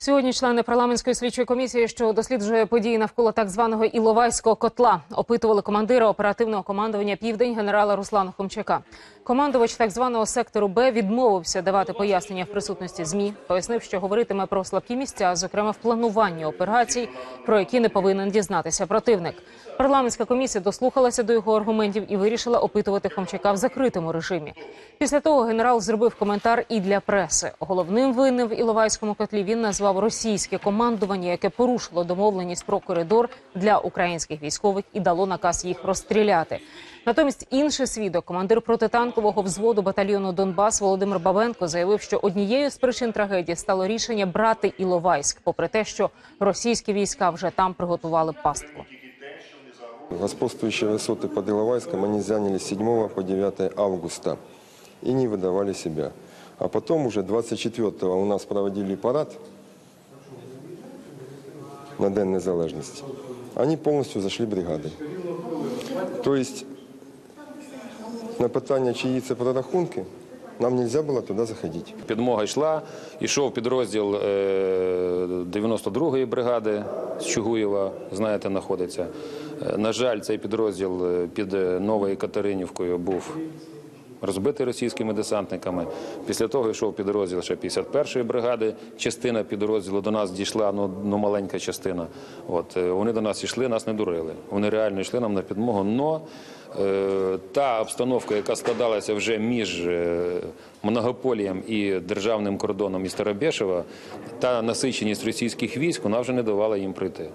Сьогодні члени парламентської слідчої комісії, що досліджує події навколо так званого Іловайського котла, опитували командира оперативного командування Південь генерала Руслана Хомчака. Командувач так званого сектору Б відмовився давати пояснення в присутності змі. Пояснив, що говоритиме про слабкі місця, зокрема в плануванні операцій, про які не повинен дізнатися противник. Парламентська комісія дослухалася до його аргументів і вирішила опитувати Хомчака в закритому режимі. Після того генерал зробив коментар і для преси. Головним винним в Іловайському котлі він назвав російське командування, яке порушило домовленість про коридор для українських військових і дало наказ їх розстріляти. Натомість інший свідок, командир протитанкового взводу батальйону Донбас Володимир Бабенко, заявив, що однією з причин трагедії стало рішення брати Іловайськ, попри те, що російські війська вже там приготували пастку. Господствующие высоты под Иловайском они заняли с 7 по 9 августа и не выдавали себя. А потом уже 24 у нас проводили парад на День Незалежности. Они полностью зашли бригадой. То есть на питання, чиї це прорахунки, нам нельзя було туди заходити. Підмога йшла, йшов підрозділ е, 92-ї бригади з Чугуєва, знаєте, знаходиться. Е, На жаль, цей підрозділ е, під е, Новою Катеринівкою був розбитий російськими десантниками. Після того йшов підрозділ ще 51-ї бригади. Частина підрозділу до нас дійшла, ну, ну маленька частина. От, е, вони до нас йшли, нас не дурили. Вони реально йшли нам на підмогу. Но е, та обстановка, яка складалася вже між е, Многополієм і державним кордоном міста Рабєшева, та насиченість російських військ, вона вже не давала їм прийти.